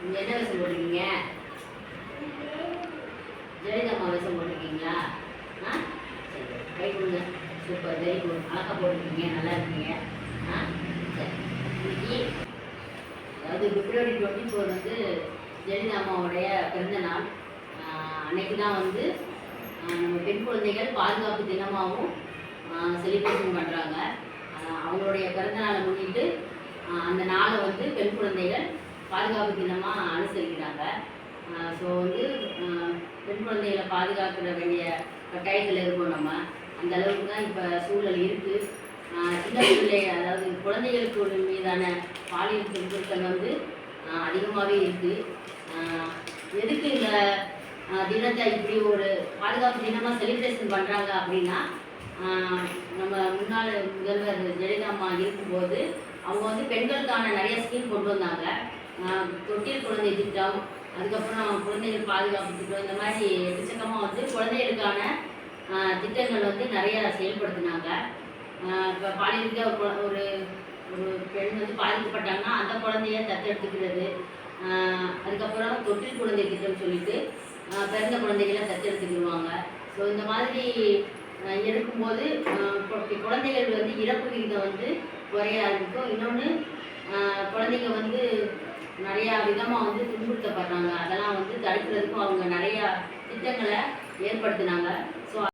நீங்கள் என்ன விஷயம் போட்டிருக்கீங்க? ஜெயலலிதா விஷம் போட்டிருக்கீங்களா? ஆ? சரி கை கொடுங்க. சூப்பர் வெரி குட் அழகாக போட்டிருக்கீங்க. நல்லா இருக்கீங்க. ஆ? சரி. இன்னைக்கு அதாவது பிப்ரவரி டுவெண்ட்டி ஃபோர் வந்து ஜெயலலிதா அம்மாவுடைய பிறந்த நாள். அன்னைக்கு தான் வந்து நம்ம பெண் குழந்தைகள் பாதுகாப்பு தினமாகவும் செலிப்ரேஷன் பண்ணுறாங்க அவங்களுடைய பிறந்த நாளை முன்னிட்டு அந்த நாளை வந்து பெண் குழந்தைகள் பாதுகாப்பு தினமாக அனுசரிக்கிறாங்க. ஸோ வந்து பெண் குழந்தைகளை பாதுகாக்கிற வேண்டிய கட்டாயத்தில் இருக்கோம் நம்ம. அந்த அளவுக்கு தான் இப்போ சூழல் இருக்குது சின்ன பிள்ளை அதாவது குழந்தைகளுக்கு மீதான பாலியல் துன்புறுத்தல் வந்து அதிகமாகவே இருக்குது எதுக்கு இந்த தினத்தை இப்படி ஒரு பாதுகாப்பு தினமாக செலிப்ரேஷன் பண்ணுறாங்க அப்படின்னா நம்ம முன்னாள் முதல்வர் ஜெயலலிதா அம்மா இருக்கும்போது அவங்க வந்து பெண்களுக்கான நிறைய ஸ்கீம் கொண்டு வந்தாங்க. தொட்டில் குழந்தை திட்டம் அதுக்கப்புறம் குழந்தைகள் பாதுகாப்பு திட்டம் இந்த மாதிரி எக்கச்சக்கமாக வந்து குழந்தைகளுக்கான திட்டங்கள் வந்து நிறையா செயல்படுத்தினாங்க. இப்போ பாலியலுக்கு ஒரு ஒரு ஒரு பெண் வந்து பாதிக்கப்பட்டாங்கன்னா அந்த குழந்தைய தத்தெடுத்துக்கிறது. அதுக்கப்புறம் தொட்டில் குழந்தை திட்டம் சொல்லிட்டு பிறந்த குழந்தைகளை தத்தெடுத்துக்கிடுவாங்க. ஸோ இந்த மாதிரி எடுக்கும்போது குழந்தைகள் வந்து இறப்பு விகிதம் வந்து குறைய ஆரம்பிக்கும். இன்னொன்று குழந்தைங்க வந்து நிறையா விதமாக வந்து துன்புறுத்தப்படுறாங்க. அதெல்லாம் வந்து தடுக்கிறதுக்கும் அவங்க நிறையா திட்டங்களை ஏற்படுத்தினாங்க.